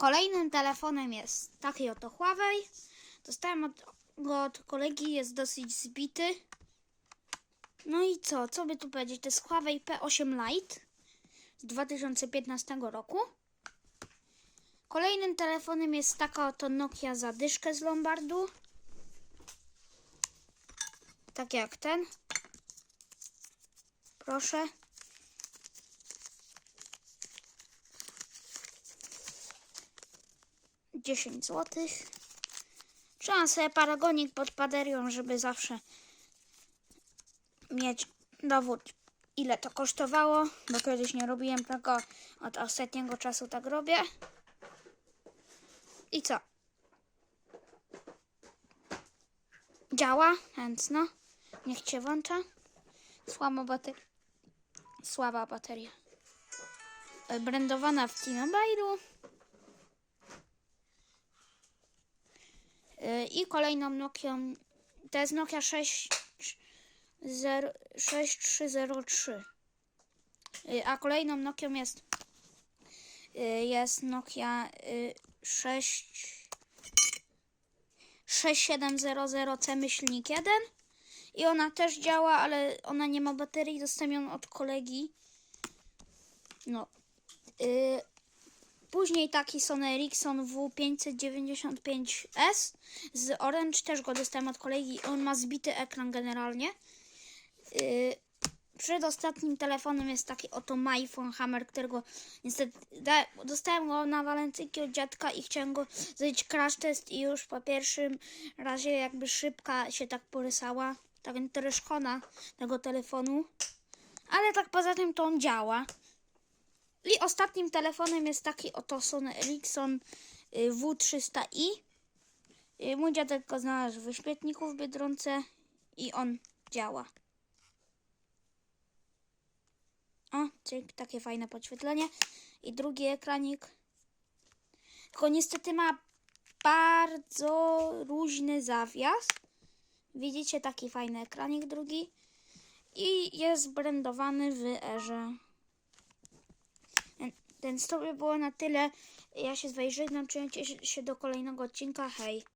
Kolejnym telefonem jest taki oto Huawei. Dostałem od, go od kolegi, jest dosyć zbity. No i co? Co by tu powiedzieć? To jest Huawei P8 Lite z 2015 roku. Kolejnym telefonem jest taka oto Nokia zadyszkę z Lombardu. Tak jak ten. Proszę. Dziesięć złotych. Trzymam sobie paragonik pod paderią, żeby zawsze mieć dowód, ile to kosztowało, bo kiedyś nie robiłem tego, od ostatniego czasu tak robię. I co? Działa, więc no, niech cię włącza. Słaba bateria. Słaba bateria. Brandowana w T-Mobile'u. I kolejną Nokią, to jest Nokia 6, 0, 6303. Y, A kolejną Nokią jest y, jest Nokia y, 6 6700C myślnik 1 i ona też działa, ale ona nie ma baterii, dostałem ją od kolegi. No. Później taki Sony Ericsson W595S z Orange, też go dostałem od kolegi. On ma zbity ekran generalnie. Yy, przedostatnim telefonem jest taki oto MyPhone Hammer, którego niestety da, dostałem go na walentynki od dziadka i chciałem go zrobić crash test i już po pierwszym razie jakby szybka się tak porysała. Tak trochę szkoda tego telefonu. Ale tak poza tym to on działa. I ostatnim telefonem jest taki oto Sony Ericsson y, W300i. Y, Mój dziadek go znalazł w śmietniku w Biedronce i on działa. O, takie fajne podświetlenie. I drugi ekranik. Tylko niestety ma bardzo luźny zawias. Widzicie, taki fajny ekranik drugi. I jest brandowany w erze. Więc to by było na tyle. Ja się z wami żegnam. Się do kolejnego odcinka. Hej.